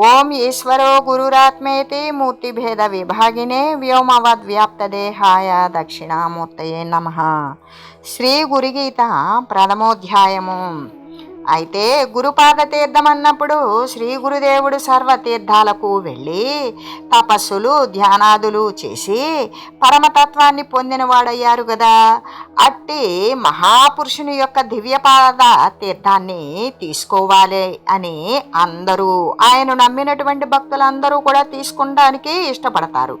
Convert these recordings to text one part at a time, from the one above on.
ఓం ఈశ్వరో గురురాత్మేతి మూర్తిభేద విభాగినే వ్యోమవద్వ్యాప్తదేహాయ దక్షిణామూర్తయే నమ శ్రీ గురుగీత ప్రథమోధ్యాయము అయితే గురుపాద తీర్థం అన్నప్పుడు శ్రీ గురుదేవుడు సర్వతీర్థాలకు వెళ్ళి తపస్సులు ధ్యానాదులు చేసి పరమతత్వాన్ని పొందినవాడయ్యారు కదా అట్టి మహాపురుషుని యొక్క దివ్యపాద తీర్థాన్ని తీసుకోవాలి అని అందరూ ఆయన నమ్మినటువంటి భక్తులందరూ కూడా తీసుకుంటానికి ఇష్టపడతారు.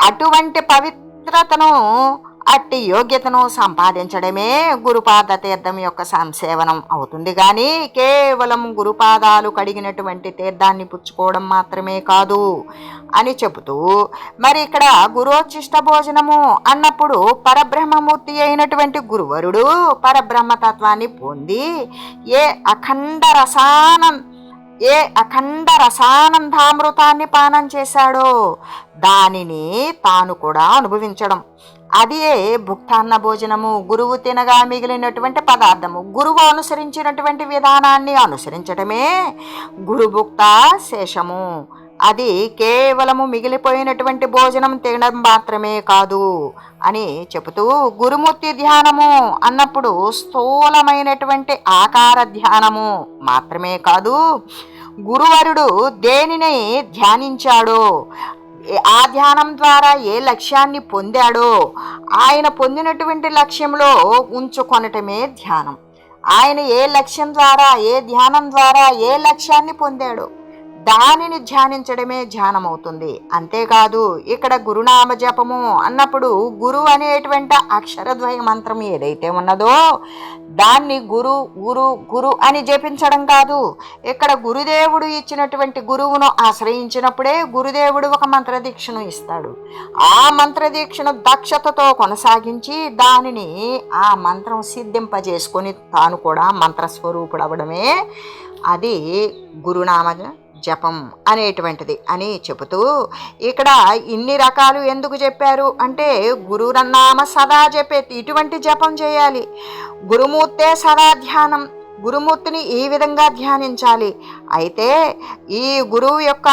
అటువంటి పవిత్రతను అట్టి యోగ్యతను సంపాదించడమే గురుపాద తీర్థం యొక్క సంసేవనం అవుతుంది కానీ కేవలం గురుపాదాలు కడిగినటువంటి తీర్థాన్ని పుచ్చుకోవడం మాత్రమే కాదు అని చెబుతూ మరి ఇక్కడ గురోచిష్ట భోజనము అన్నప్పుడు పరబ్రహ్మమూర్తి అయినటువంటి గురువరుడు పరబ్రహ్మతత్వాన్ని పొంది ఏ అఖండ రసానం ఏ అఖండ రసానందామృతాన్ని పానం చేశాడో దానిని తాను కూడా అనుభవించడం. అదే భుక్తాన్న భోజనము గురువు తినగా మిగిలినటువంటి పదార్థము. గురువు అనుసరించినటువంటి విధానాన్ని అనుసరించడమే గురుభుక్త శేషము. అది కేవలము మిగిలిపోయినటువంటి భోజనం తినడం మాత్రమే కాదు అని చెబుతూ గురుమూర్తి ధ్యానము అన్నప్పుడు స్థూలమైనటువంటి ఆకార ధ్యానము మాత్రమే కాదు గురువరుడు దేనిని ధ్యానించాడో ఆ ధ్యానం ద్వారా ఏ లక్ష్యాన్ని పొందాడో ఆయన పొందినటువంటి లక్ష్యంలో ఉంచుకొనటమే ధ్యానం. ఆయన ఏ లక్ష్యం ద్వారా ఏ ధ్యానం ద్వారా ఏ లక్ష్యాన్ని పొందాడో. దానిని ధ్యానించడమే ధ్యానం అవుతుంది అంతేకాదు ఇక్కడ గురునామ జపము అన్నప్పుడు గురు అనేటువంటి అక్షరద్వయ మంత్రం ఏదైతే ఉన్నదో దాన్ని గురు గురు గురు అని జపించడం కాదు. ఇక్కడ గురుదేవుడు ఇచ్చినటువంటి గురువును ఆశ్రయించినప్పుడే గురుదేవుడు ఒక మంత్రదీక్షను ఇస్తాడు. ఆ మంత్రదీక్షను దక్షతతో కొనసాగించి దానిని ఆ మంత్రం సిద్ధింపజేసుకొని తాను కూడా మంత్రస్వరూపుడు అవడమే అది గురునామ జపం అనేటువంటిది అని చెబుతూ ఇక్కడ ఇన్ని రకాలు ఎందుకు చెప్పారు? అంటే గురురన్నామ సదా చెప్పే ఇటువంటి జపం చేయాలి. గురుమూర్తే సదా ధ్యానం. గురుమూర్తిని ఈ విధంగా ధ్యానించాలి. అయితే ఈ గురువు యొక్క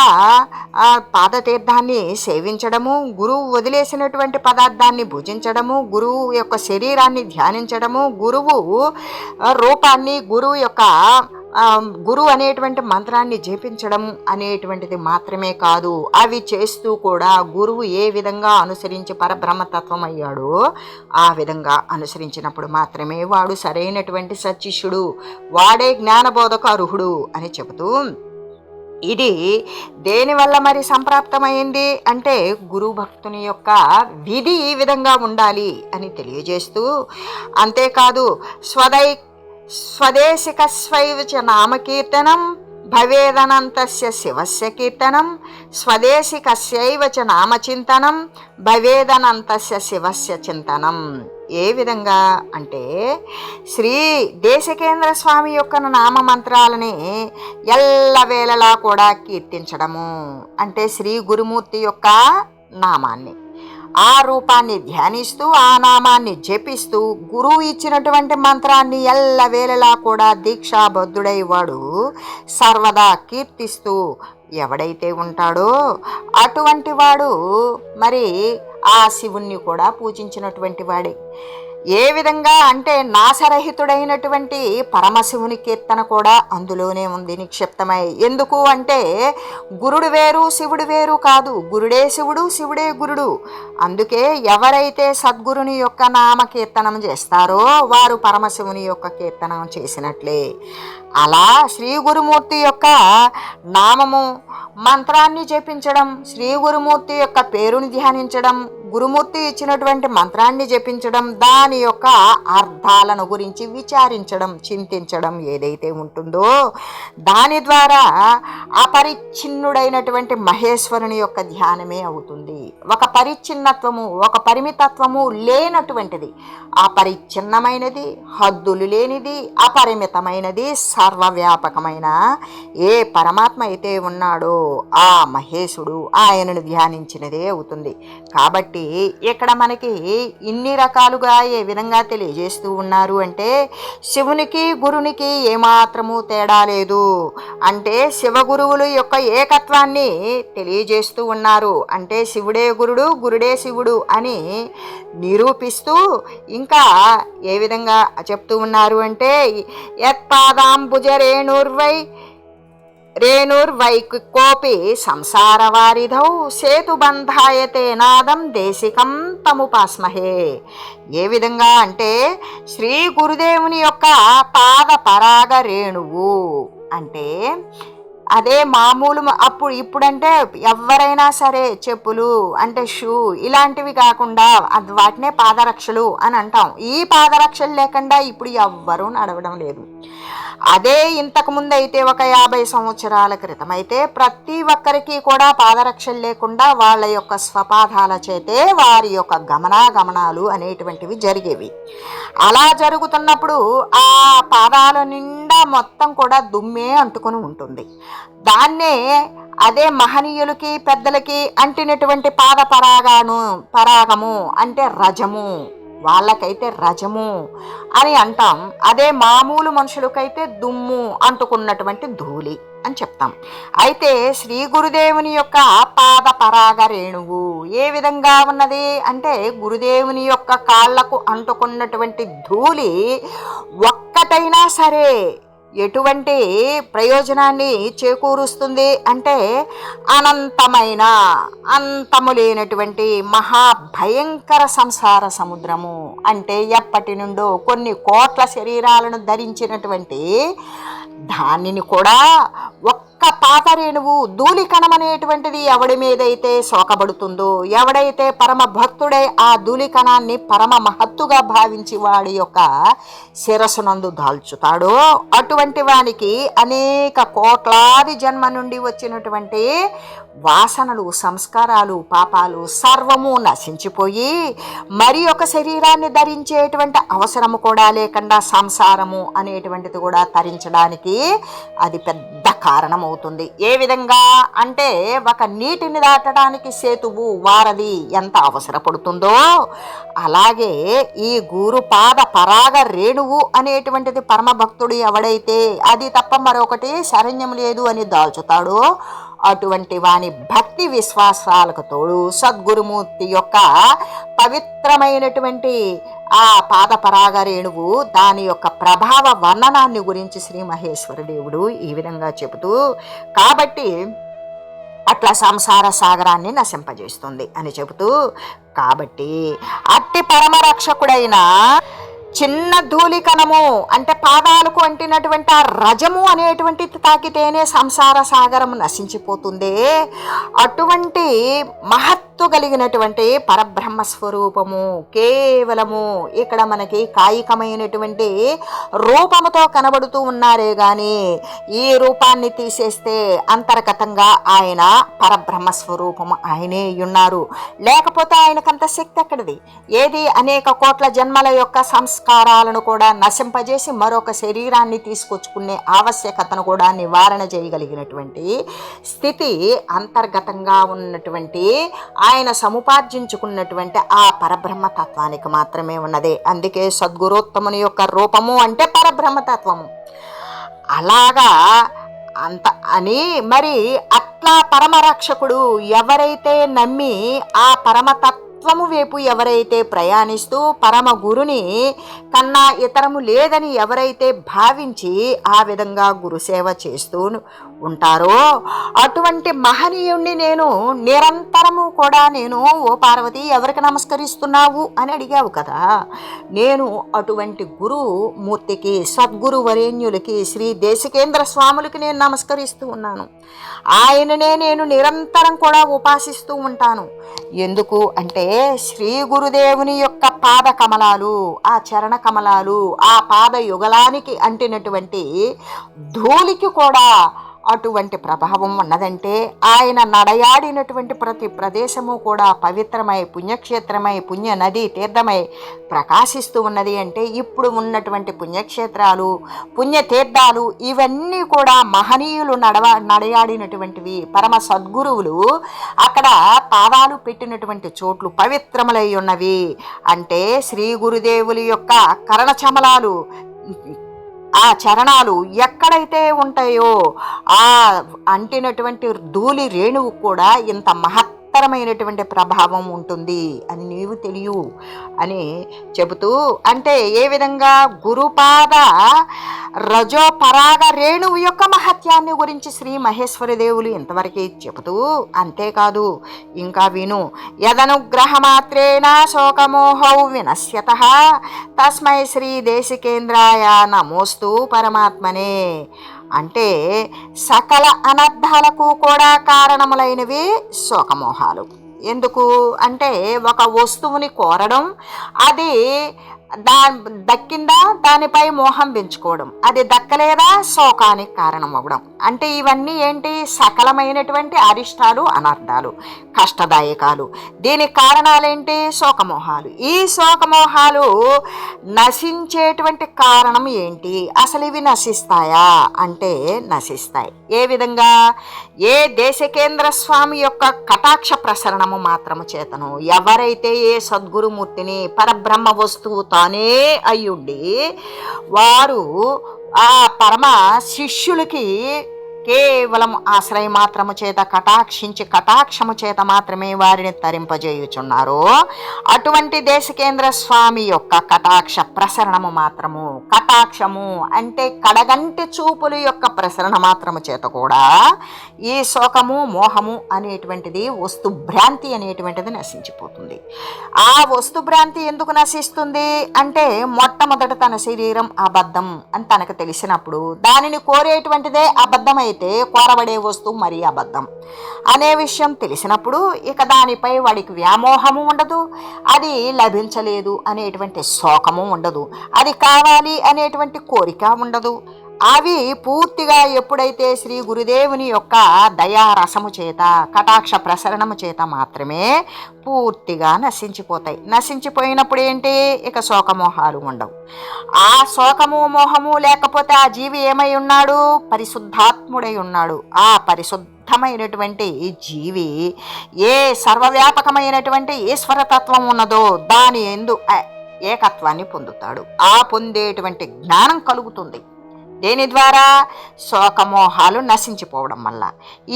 పాదతీర్థాన్ని సేవించడము గురువు వదిలేసినటువంటి పదార్థాన్ని భుజించడము గురువు యొక్క శరీరాన్ని ధ్యానించడము గురువు రూపాన్ని గురువు యొక్క గురు అనేటువంటి మంత్రాన్ని జపించడం అనేటువంటిది మాత్రమే కాదు. అవి చేస్తూ కూడా గురువు ఏ విధంగా అనుసరించి పరబ్రహ్మతత్వం అయ్యాడో ఆ విధంగా అనుసరించినప్పుడు మాత్రమే వాడు సరైనటువంటి సచిష్యుడు వాడే జ్ఞానబోధక అర్హుడు అని చెబుతూ ఇది దేనివల్ల మరి సంప్రాప్తమైంది? అంటే గురు భక్తుని యొక్క విధి ఈ విధంగా ఉండాలి అని తెలియజేస్తూ అంతేకాదు స్వదై స్వదేశికస్వైవ చ నామకీర్తనం భవేదనంతస్య శివస్య కీర్తనం స్వదేశికస్యైవ చ నామచింతనం భవేదనంతస్య శివస్య చింతనం. ఏ విధంగా అంటే శ్రీ దేశకేంద్ర స్వామి యొక్క నామ మంత్రాలని ఎల్లవేళలా కూడా కీర్తించడము. అంటే శ్రీ గురుమూర్తి యొక్క నామాన్ని. ఆ రూపాన్ని ధ్యానిస్తూ ఆ నామాన్ని జపిస్తూ గురువు ఇచ్చినటువంటి మంత్రాన్ని ఎల్లవేళలా కూడా దీక్షాబద్ధుడై వాడు సర్వదా కీర్తిస్తూ ఎవడైతే ఉంటాడో అటువంటి వాడు మరి ఆ శివుణ్ణి కూడా పూజించినటువంటి వాడే. ఏ విధంగా అంటే నాశరహితుడైనటువంటి పరమశివుని కీర్తన కూడా అందులోనే ఉంది నిక్షిప్తమై. ఎందుకు అంటే గురుడు వేరు శివుడు వేరు కాదు. గురుడే శివుడు శివుడే గురుడు. అందుకే ఎవరైతే సద్గురుని యొక్క నామ కీర్తనం చేస్తారో వారు పరమశివుని యొక్క కీర్తనం చేసినట్లే. అలా శ్రీ గురుమూర్తి యొక్క నామము మంత్రాన్ని జపించడం శ్రీ గురుమూర్తి యొక్క పేరుని ధ్యానించడం గురుమూర్తి ఇచ్చినటువంటి మంత్రాన్ని జపించడం దాని యొక్క అర్థాలను గురించి విచారించడం చింతించడం ఏదైతే ఉంటుందో దాని ద్వారా అపరిచ్ఛిన్నుడైనటువంటి మహేశ్వరుని యొక్క ధ్యానమే అవుతుంది. ఒక పరిచ్ఛిన్నత్వము ఒక పరిమితత్వము లేనటువంటిది. అపరిచ్ఛిన్నమైనది హద్దులు లేనిది అపరిమితమైనది సర్వవ్యాపకమైన ఏ పరమాత్మ అయితే ఉన్నాడో ఆ మహేశుడు ఆయనను ధ్యానించినదే అవుతుంది. కాబట్టి ఇక్కడ మనకి ఇన్ని రకాలుగా ఏ విధంగా తెలియజేస్తూ ఉన్నారు అంటే శివునికి గురునికి ఏమాత్రము తేడా లేదు. అంటే శివగురువుల యొక్క ఏకత్వాన్ని తెలియజేస్తూ ఉన్నారు. అంటే శివుడే గురుడు గురుడే శివుడు అని నిరూపిస్తూ ఇంకా ఏ విధంగా చెప్తూ ఉన్నారు అంటే యత్పాదాం రేణుర్వై రేణుర్వైకి కోపి సంసారవారిధౌ సేతుబంధాయతే నాదం దేశికం తముపాస్మహే. ఏ విధంగా అంటే శ్రీ గురుదేవుని యొక్క పాద పరాగ రేణువు అంటే అదే మామూలు అప్పుడు ఇప్పుడంటే ఎవరైనా సరే చెప్పులు అంటే షూ ఇలాంటివి కాకుండా అది వాటినే పాదరక్షలు అని అంటాం. ఈ పాదరక్షలు లేకుండా ఇప్పుడు ఎవ్వరూ నడవడం లేదు. అదే ఇంతకుముందు అయితే ఒక యాభై సంవత్సరాల క్రితం అయితే ప్రతి ఒక్కరికి కూడా పాదరక్షలు లేకుండా వాళ్ళ యొక్క స్వపాదాల చేతే వారి యొక్క గమనాగమనాలు అనేటువంటివి జరిగేవి. అలా జరుగుతున్నప్పుడు ఆ పాదాల నిండా మొత్తం కూడా దుమ్మే అంటుకొని ఉంటుంది. దాన్నే అదే మహనీయులకి పెద్దలకి అంటినటువంటి పాద పరాగాను పరాగము అంటే రజము. వాళ్ళకైతే రజము అని అంటాం. అదే మామూలు మనుషులకైతే దుమ్ము అంటుకున్నటువంటి ధూళి అని చెప్తాం. అయితే శ్రీ గురుదేవుని యొక్క పాద పరాగ రేణువు ఏ విధంగా ఉన్నది? అంటే గురుదేవుని యొక్క కాళ్ళకు అంటుకున్నటువంటి ధూళి ఒక్కటైనా సరే ఎటువంటి ప్రయోజనాన్ని చేకూరుస్తుంది అంటే అనంతమైన అంతము లేనటువంటి మహాభయంకర సంసార సముద్రము. అంటే ఎప్పటి నుండో కొన్ని కోట్ల శరీరాలను ధరించినటువంటి దానిని కూడా ఒక్క పాత రేణువు ధూళి కణమనేటువంటిది ఎవడి మీదైతే సోకబడుతుందో ఎవడైతే పరమ భక్తుడై ఆ ధూళికణాన్ని పరమ మహత్తుగా భావించి వాడి యొక్క శిరస్సునందు దాల్చుతాడో అటువంటి వానికి అనేక కోట్లాది జన్మ నుండి వచ్చినటువంటి వాసనలు సంస్కారాలు పాపాలు సర్వము నశించిపోయి మరి ఒక శరీరాన్ని ధరించేటువంటి అవసరము కూడా లేకుండా సంసారము అనేటువంటిది కూడా తరించడానికి అది పెద్ద కారణమవుతుంది. ఏ విధంగా? అంటే ఒక నీటిని దాటడానికి సేతువు వారధి ఎంత అవసరపడుతుందో అలాగే ఈ గురుపాద పరాగ రేణువు అనేటువంటిది పరమ భక్తుడు ఎవడైతే అది తప్ప మరొకటి శరణ్యం లేదు అని దాల్చుతాడో అటువంటి వాని భక్తి విశ్వాసాలకు తోడు సద్గురుమూర్తి యొక్క పవిత్రమైనటువంటి ఆ పాదపరాగ రేణువు దాని యొక్క ప్రభావ వర్ణనాన్ని గురించి శ్రీ మహేశ్వర దేవుడు ఈ విధంగా చెబుతూ కాబట్టి అట్లా సంసార సాగరాన్ని నశింపజేస్తుంది అని చెబుతూ కాబట్టి అట్టి పరమరక్షకుడైన చిన్న ధూళికణము అంటే పాదాలకు అంటినటువంటి ఆ రజము అనేటువంటిది తాకితేనే సంసార సాగరం నశించిపోతుందే. అటువంటి మహత్ కలిగినటువంటి పరబ్రహ్మ స్వరూపము కేవలము ఇక్కడ మనకి కాయికమైనటువంటి రూపముతో కనబడుతూ ఉన్నారే కానీ ఈ రూపాన్ని తీసేస్తే అంతర్గతంగా ఆయన పరబ్రహ్మ స్వరూపము ఆయనే ఉన్నారు. లేకపోతే ఆయనకంత శక్తి ఎక్కడిది? ఏది అనేక కోట్ల జన్మల యొక్క సంస్కారాలను కూడా నశింపజేసి మరొక శరీరాన్ని తీసుకొచ్చుకునే ఆవశ్యకతను కూడా నివారణ చేయగలిగినటువంటి స్థితి అంతర్గతంగా ఉన్నటువంటి ఆయన సముపార్జించుకున్నటువంటి ఆ పరబ్రహ్మ తత్వానికి మాత్రమే ఉన్నది. అందుకే సద్గురోత్తముని యొక్క రూపము అంటే పరబ్రహ్మతత్వము. అలాగా అంత అని మరి అట్లా పరమరక్షకుడు ఎవరైతే నమ్మి ఆ పరమతత్వము వైపు ఎవరైతే ప్రయాణిస్తూ పరమ గురుని కన్నా ఇతరము లేదని ఎవరైతే భావించి ఆ విధంగా గురుసేవ చేస్తూ ఉంటారో అటువంటి మహనీయుణ్ణి నేను నిరంతరము కూడా నేను ఓ పార్వతి ఎవరికి నమస్కరిస్తున్నావు? అని అడిగావు కదా. నేను అటువంటి గురు మూర్తికి సద్గురు వరేణ్యులకి శ్రీ దేశికేంద్ర స్వాములకి నేను నమస్కరిస్తూ ఉన్నాను. ఆయననే నేను నిరంతరం కూడా ఉపాసిస్తూ ఉంటాను. ఎందుకు అంటే శ్రీ గురుదేవుని యొక్క పాద కమలాలు ఆ చరణ కమలాలు ఆ పాద యుగలానికి అంటినటువంటి ధూళికి కూడా అటువంటి ప్రభావం ఉన్నదంటే ఆయన నడయాడినటువంటి ప్రతి ప్రదేశము కూడా పవిత్రమై పుణ్యక్షేత్రమై పుణ్య నది తీర్థమై ప్రకాశిస్తూ ఉన్నది అంటే ఇప్పుడు ఉన్నటువంటి పుణ్యక్షేత్రాలు పుణ్యతీర్థాలు ఇవన్నీ కూడా మహనీయులు నడవ నడయాడినటువంటివి. పరమ సద్గురువులు అక్కడ పాదాలు పెట్టినటువంటి చోట్లు పవిత్రములై ఉన్నవి. అంటే శ్రీ గురుదేవుల యొక్క కరణచమలాలు ఆ చరణాలు ఎక్కడైతే ఉంటాయో ఆ అంటినటువంటి ధూళి రేణువు కూడా ఇంత మహత్తరమైనటువంటి ప్రభావం ఉంటుంది అని నీవు తెలియు అని చెబుతూ అంటే ఏ విధంగా గురుపాద రజో పరాగ రేణువు యొక్క మహత్యాన్ని గురించి శ్రీ మహేశ్వర దేవులు ఇంతవరకు చెబుతూ అంతేకాదు ఇంకా విను యదనుగ్రహమాత్రేణ శోకమోహౌ వినశ్యత తస్మై శ్రీ దేశికేంద్రాయ నమోస్తు పరమాత్మనే. అంటే సకల అనర్థాలకు కూడా కారణములైనవి శోకమోహాలు. ఎందుకు? అంటే ఒక వస్తువుని కోరడం అది దా దక్కిందా? దానిపై మోహం పెంచుకోవడం. అది దక్కలేదా? శోకానికి కారణం అవ్వడం అంటే ఇవన్నీ ఏంటి? సకలమైనటువంటి అరిష్టాలు అనర్థాలు కష్టదాయకాలు. దీనికి కారణాలేంటి? శోకమోహాలు. ఈ శోకమోహాలు నశించేటువంటి కారణం ఏంటి? అసలు ఇవి నశిస్తాయా? అంటే నశిస్తాయి. ఏ విధంగా? ఏ దేశకేంద్ర స్వామి యొక్క కటాక్ష ప్రసరణము మాత్రము చేతను. ఎవరైతే ఏ సద్గురుమూర్తిని పరబ్రహ్మ వస్తువు తానే అయ్యుండి వారు ఆ పరమ శిష్యులకి కేవలం ఆశ్రయ మాత్రము చేత కటాక్షించి కటాక్షము చేత మాత్రమే వారిని తరింపజేయుచున్నారు. అటువంటి దేశకేంద్ర స్వామి యొక్క కటాక్ష ప్రసరణము మాత్రము కటాక్షము అంటే కడగంటి చూపులు యొక్క ప్రసరణ మాత్రము చేత కూడా ఈ శోకము మోహము అనేటువంటిది వస్తు భ్రాంతి అనేటువంటిది నశించిపోతుంది. ఆ వస్తు భ్రాంతి ఎందుకు నశిస్తుంది అంటే మొట్టమొదట తన శరీరం అబద్ధం అని తనకు తెలిసినప్పుడు దానిని కోరేటువంటిదే అబద్ధమైతే కోరబడే వస్తువు మరీ అబద్ధం. అనే విషయం తెలిసినప్పుడు ఇక దానిపై వాడికి వ్యామోహము ఉండదు అది లభించలేదు అనేటువంటి శోకము ఉండదు అది కావాలి అనేటువంటి కోరిక ఉండదు. అవి పూర్తిగా ఎప్పుడైతే శ్రీ గురుదేవుని యొక్క దయారసము చేత కటాక్ష ప్రసరణము చేత మాత్రమే పూర్తిగా నశించిపోతాయి. నశించిపోయినప్పుడు ఏంటి? ఇక శోకమోహాలు ఉండవు. ఆ శోకము మోహము లేకపోతే ఆ జీవి ఏమై ఉన్నాడు? పరిశుద్ధాత్ముడై ఉన్నాడు. ఆ పరిశుద్ధమైనటువంటి జీవి ఏ సర్వవ్యాపకమైనటువంటి ఈశ్వరతత్వం ఉన్నదో దాని ఎందు ఏకత్వాన్ని పొందుతాడు. ఆ పొందేటువంటి జ్ఞానం కలుగుతుంది. దేని ద్వారా? శోకమోహాలు నశించిపోవడం వల్ల.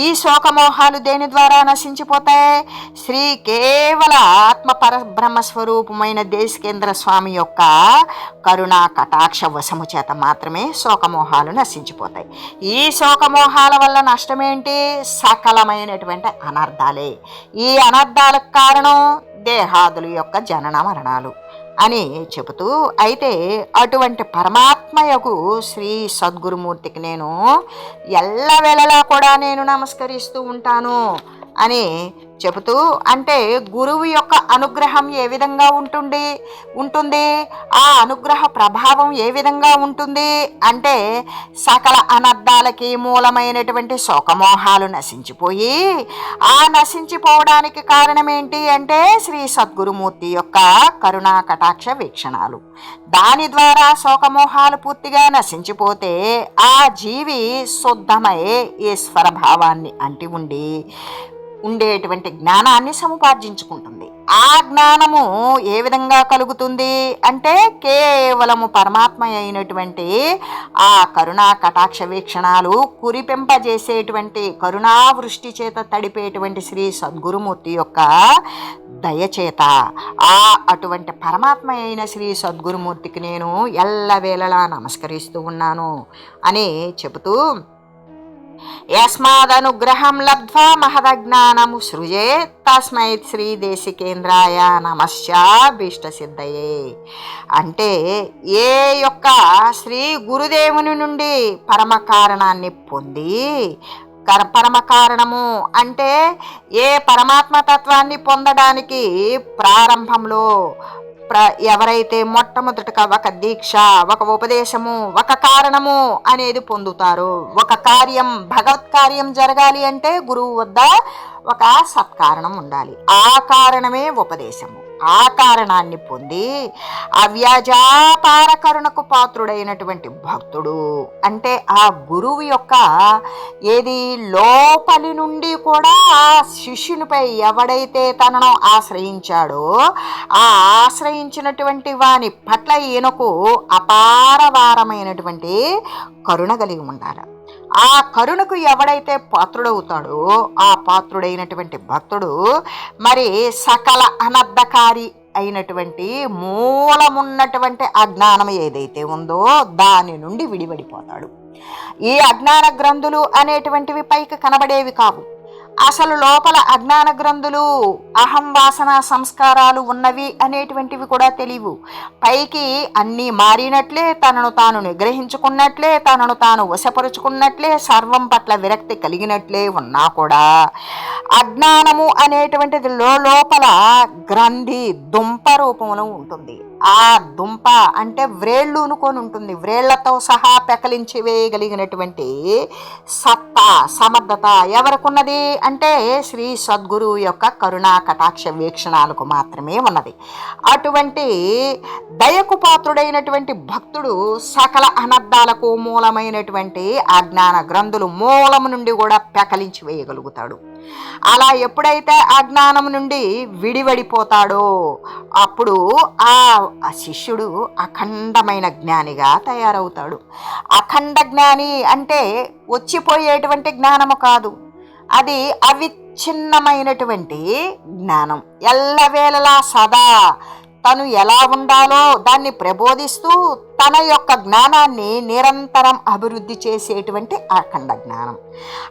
ఈ శోకమోహాలు దేని ద్వారా నశించిపోతాయి? శ్రీ కేవల ఆత్మ పరబ్రహ్మస్వరూపమైన దేశకేంద్ర స్వామి యొక్క కరుణా కటాక్ష వశము చేత మాత్రమే శోకమోహాలు నశించిపోతాయి. ఈ శోకమోహాల వల్ల నష్టమేంటి? సకలమైనటువంటి అనర్థాలే ఈ అనర్థాలకు కారణం దేహాదుల యొక్క జనన మరణాలు. అని చెబుతూ అయితే అటువంటి పరమాత్మయకు శ్రీ సద్గురుమూర్తికి నేను ఎల్లవేళలా కూడా నేను నమస్కరిస్తూ ఉంటాను అని చెబుతూ అంటే గురువు యొక్క అనుగ్రహం ఏ విధంగా ఉంటుంది ఉంటుంది? ఆ అనుగ్రహ ప్రభావం ఏ విధంగా ఉంటుంది? అంటే సకల అనర్థాలకి మూలమైనటువంటి శోకమోహాలు నశించిపోయి ఆ నశించిపోవడానికి కారణం ఏంటి అంటే శ్రీ సద్గురుమూర్తి యొక్క కరుణా కటాక్ష వీక్షణాలు. దాని ద్వారా శోకమోహాలు పూర్తిగా నశించిపోతే ఆ జీవి శుద్ధమై ఈశ్వర భావాన్ని అంటి ఉండి ఉండేటువంటి జ్ఞానాన్ని సముపార్జించుకుంటుంది. ఆ జ్ఞానము ఏ విధంగా కలుగుతుంది అంటే కేవలము పరమాత్మ అయినటువంటి ఆ కరుణా కటాక్ష వీక్షణాలు కురిపింపజేసేటువంటి కరుణా వృష్టి చేత తడిపేటువంటి శ్రీ సద్గురుమూర్తి యొక్క దయచేత ఆ అటువంటి పరమాత్మ అయిన శ్రీ సద్గురుమూర్తికి నేను ఎల్లవేళలా నమస్కరిస్తూ ఉన్నాను అని చెబుతూ యస్మాదనుగ్రహం లబ్ధ్వా మహదజ్ఞానము సృజే. తస్మై శ్రీ దేశికేంద్రాయ నమశ్చాభీష్ట సిద్ధయే అంటే ఏ యొక్క శ్రీ గురుదేవుని నుండి పరమ కారణాన్ని పొంది కర పరమ కారణము అంటే ఏ పరమాత్మ తత్వాన్ని పొందడానికి ప్రారంభంలో ప్ర ఎవరైతే మొట్టమొదటగా ఒక దీక్ష ఒక ఉపదేశము ఒక కారణము అనేది పొందుతారో ఒక కార్యం భగవత్ కార్యం జరగాలి అంటే గురువు వద్ద ఒక సత్కారణం ఉండాలి. ఆ కారణమే ఉపదేశము. ఆ కారణాన్ని పొంది అవ్యాజాపార కరుణకు పాత్రుడైనటువంటి భక్తుడు. అంటే ఆ గురువు యొక్క ఏది లోపలి నుండి కూడా ఆ శిష్యునిపై ఎవడైతే తనను ఆశ్రయించాడో ఆ ఆశ్రయించినటువంటి వాని పట్ల ఈయనకు అపారవారమైనటువంటి కరుణ కలిగి ఉండాలి. ఆ కరుణకు ఎవడైతే పాత్రుడవుతాడో ఆ పాత్రుడైనటువంటి భక్తుడు మరి సకల అనర్థకారి అయినటువంటి మూలమున్నటువంటి అజ్ఞానం ఏదైతే ఉందో దాని నుండి విడివడిపోతాడు ఈ అజ్ఞాన గ్రంథులు అనేటువంటివి పైకి కనబడేవి కావు. అసలు లోపల అజ్ఞాన గ్రంథులు అహం వాసన సంస్కారాలు ఉన్నవి అనేటువంటివి కూడా తెలియవు. పైకి అన్నీ మారినట్లే తనను తాను నిగ్రహించుకున్నట్లే తనను తాను వశపరుచుకున్నట్లే సర్వం పట్ల విరక్తి కలిగినట్లే ఉన్నా కూడా అజ్ఞానము అనేటువంటిది లోపల గ్రంథి దుంప రూపంలో ఉంటుంది. ఆ దుంప అంటే వ్రేళ్ళు ఉనుకొని ఉంటుంది. వ్రేళ్ళతో సహా పెకలించి వేయగలిగినటువంటి సత్తా సమర్థత ఎవరికున్నది? అంటే శ్రీ సద్గురు యొక్క కరుణా కటాక్ష వీక్షణాలకు మాత్రమే ఉన్నది. అటువంటి దయకు పాత్రుడైనటువంటి భక్తుడు సకల అనర్థాలకు మూలమైనటువంటి అజ్ఞాన గ్రంథులు మూలము నుండి కూడా పెకలించి వేయగలుగుతాడు. అలా ఎప్పుడైతే అజ్ఞానం నుండి విడివడిపోతాడో అప్పుడు ఆ ఆ శిష్యుడు అఖండమైన జ్ఞానిగా తయారవుతాడు. అఖండ జ్ఞాని అంటే వచ్చిపోయేటువంటి జ్ఞానము కాదు. అది అవిచ్ఛిన్నమైనటువంటి జ్ఞానం. ఎల్లవేళలా సదా తను ఎలా ఉండాలో దాన్ని ప్రబోధిస్తూ తన యొక్క జ్ఞానాన్ని నిరంతరం అభివృద్ధి చేసేటువంటి అఖండ జ్ఞానం.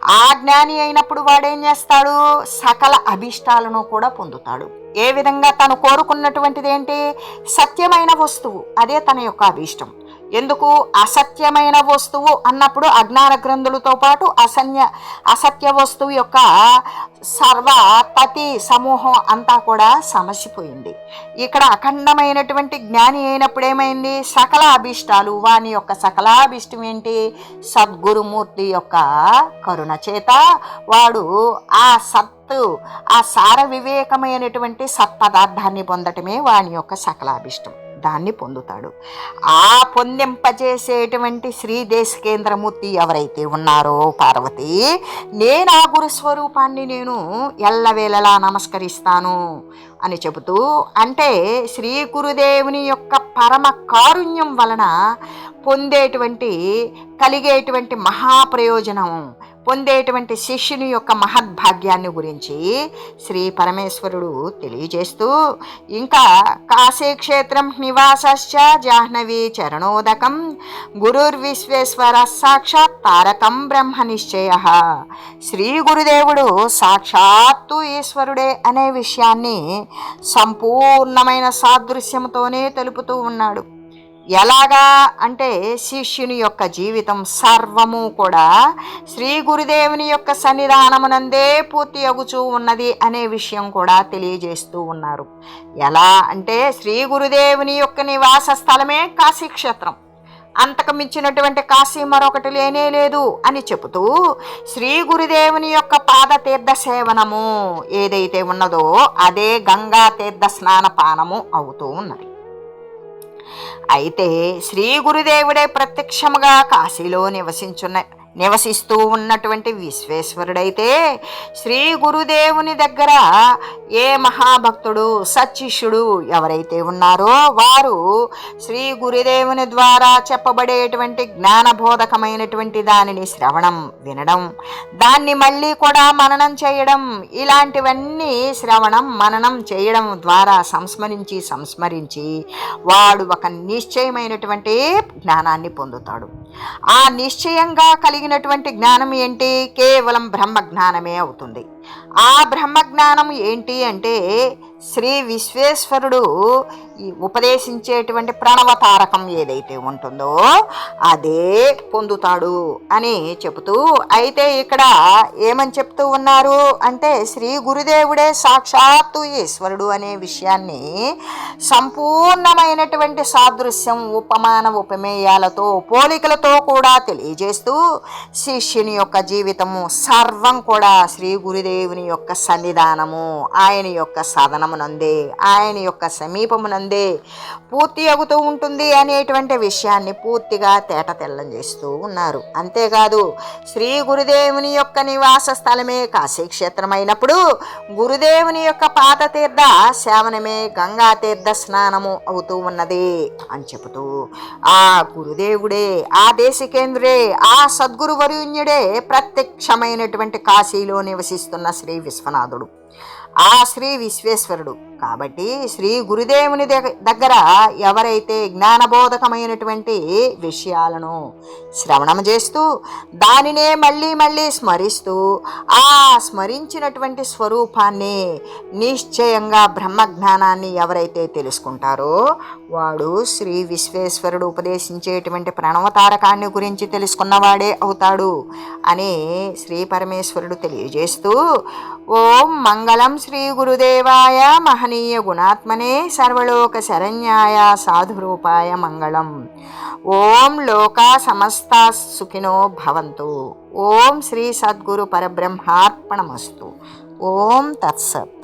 ఆ జ్ఞాని అయినప్పుడు వాడేం చేస్తాడు? సకల అభిష్టాలను కూడా పొందుతాడు. ఏ విధంగా తను కోరుకున్నటువంటిది ఏంటి సత్యమైన వస్తువు. అదే తన యొక్క అభీష్టం. ఎందుకు అసత్యమైన వస్తువు అన్నప్పుడు అజ్ఞాన గ్రంథులతో పాటు అసన్య అసత్య వస్తువు యొక్క సర్వ పతి సమూహం అంతా కూడా సమసిపోయింది. ఇక్కడ అఖండమైనటువంటి జ్ఞాని అయినప్పుడు ఏమైంది? సకల అభిష్టాలు వాని యొక్క సకల అభిష్టం ఏంటి? సద్గురుమూర్తి యొక్క కరుణ చేత వాడు ఆ సత్తు ఆ సార వివేకమైనటువంటి సత్పదార్థాన్ని పొందటమే వాని యొక్క సకలాభిష్టం. దాన్ని పొందుతాడు. ఆ పొందింపజేసేటువంటి శ్రీ దేశకేంద్రమూర్తి ఎవరైతే ఉన్నారో పార్వతి నేను ఆ గురు స్వరూపాన్ని నేను ఎల్లవేళలా నమస్కరిస్తాను అని చెబుతూ అంటే శ్రీ గురుదేవుని యొక్క పరమ కారుణ్యం వలన పొందేటువంటి కలిగేటువంటి మహాప్రయోజనం పొందేటువంటి శిష్యుని యొక్క మహద్భాగ్యాన్ని గురించి శ్రీ పరమేశ్వరుడు తెలియజేస్తూ ఇంకా కాశీక్షేత్రం నివాసశ్చ జాహ్నవి చరణోదకం గురుర్విశ్వేశ్వర సాక్షాత్ తారకం బ్రహ్మ నిశ్చయ. శ్రీ గురుదేవుడు సాక్షాత్తు ఈశ్వరుడే అనే విషయాన్ని సంపూర్ణమైన సాదృశ్యంతోనే తెలుపుతూ ఉన్నాడు. ఎలాగా అంటే శిష్యుని యొక్క జీవితం సర్వము కూడా శ్రీ గురుదేవుని యొక్క సన్నిధానమునందే పూర్తి అగుచూ ఉన్నది అనే విషయం కూడా తెలియజేస్తూ ఉన్నారు. ఎలా అంటే శ్రీ గురుదేవుని యొక్క నివాస స్థలమే కాశీక్షేత్రం. అంతకు మించినటువంటి కాశీ మరొకటి లేనే లేదు అని చెబుతూ శ్రీ గురుదేవుని యొక్క పాద తీర్థ సేవనము ఏదైతే ఉన్నదో అదే గంగా తీర్థ స్నానపానము అవుతూ ఉన్నది. అయితే శ్రీ గురుదేవుడే ప్రత్యక్షముగా కాశీలో నివసించున్నాయి నివసిస్తూ ఉన్నటువంటి విశ్వేశ్వరుడైతే శ్రీ గురుదేవుని దగ్గర ఏ మహాభక్తుడు సచ్చిష్యుడు ఎవరైతే ఉన్నారో వారు శ్రీ గురుదేవుని ద్వారా చెప్పబడేటువంటి జ్ఞానబోధకమైనటువంటి దానిని శ్రవణం వినడం దాన్ని మళ్ళీ కూడా మననం చేయడం ఇలాంటివన్నీ శ్రవణం మననం చేయడం ద్వారా సంస్మరించి సంస్మరించి వాడు ఒక నిశ్చయమైనటువంటి జ్ఞానాన్ని పొందుతాడు. ఆ నిశ్చయంగా కలిగినటువంటి జ్ఞానం ఏంటి? కేవలం బ్రహ్మ జ్ఞానమే అవుతుంది. ఆ బ్రహ్మ జ్ఞానం ఏంటి అంటే శ్రీ విశ్వేశ్వరుడు ఈ ఉపదేశించేటువంటి ప్రణవతారకం ఏదైతే ఉంటుందో అదే పొందుతాడు అని చెబుతూ అయితే ఇక్కడ ఏమని చెప్తూ ఉన్నారు అంటే శ్రీ గురుదేవుడే సాక్షాత్తు ఈశ్వరుడు అనే విషయాన్ని సంపూర్ణమైనటువంటి సాదృశ్యం ఉపమాన ఉపమేయాలతో పోలికలతో కూడా తెలియజేస్తూ శిష్యుని యొక్క జీవితము సర్వం కూడా శ్రీ గురుదేవుని యొక్క సన్నిధానము ఆయన యొక్క సాధనమునందే ఆయన యొక్క సమీపమునందే పూర్తి అవుతూ ఉంటుంది అనేటువంటి విషయాన్ని పూర్తిగా తేట తెల్లం చేస్తూ ఉన్నారు. అంతేకాదు శ్రీ గురుదేవుని యొక్క నివాస స్థలమే కాశీక్షేత్రమైనప్పుడు గురుదేవుని యొక్క పాదతీర్థ సేవనమే గంగా తీర్థ స్నానము అవుతూ ఉన్నది అని చెబుతూ ఆ గురుదేవుడే ఆ దేశికేంద్రుడే ఆ సద్గురు వరుణ్యుడే ప్రత్యక్షమైనటువంటి కాశీలో నివసిస్తున్న శ్రీ విశ్వనాథుడు. ఆ శ్రీ విశ్వేశ్వరుడు కాబట్టి శ్రీ గురుదేవుని దగ్గర ఎవరైతే జ్ఞానబోధకమైనటువంటి విషయాలను శ్రవణం చేస్తూ దానినే మళ్ళీ మళ్ళీ స్మరిస్తూ ఆ స్మరించినటువంటి స్వరూపాన్ని నిశ్చయంగా బ్రహ్మజ్ఞానాన్ని ఎవరైతే తెలుసుకుంటారో వాడు శ్రీ విశ్వేశ్వరుడు ఉపదేశించేటువంటి ప్రణవతారకాన్ని గురించి తెలుసుకున్నవాడే అవుతాడు అని శ్రీ పరమేశ్వరుడు తెలియజేస్తూ ఓం మంగళం శ్రీ గురుదేవాయ మహనీయ గుణాత్మనే సర్వలోక శరణ్యాయ సాధురూపాయ మంగళం. ఓం లోకా సమస్తా సుఖినో భవంతు. ఓం శ్రీ సద్గురు పరబ్రహ్మార్పణమస్తు. ఓం తత్సత్.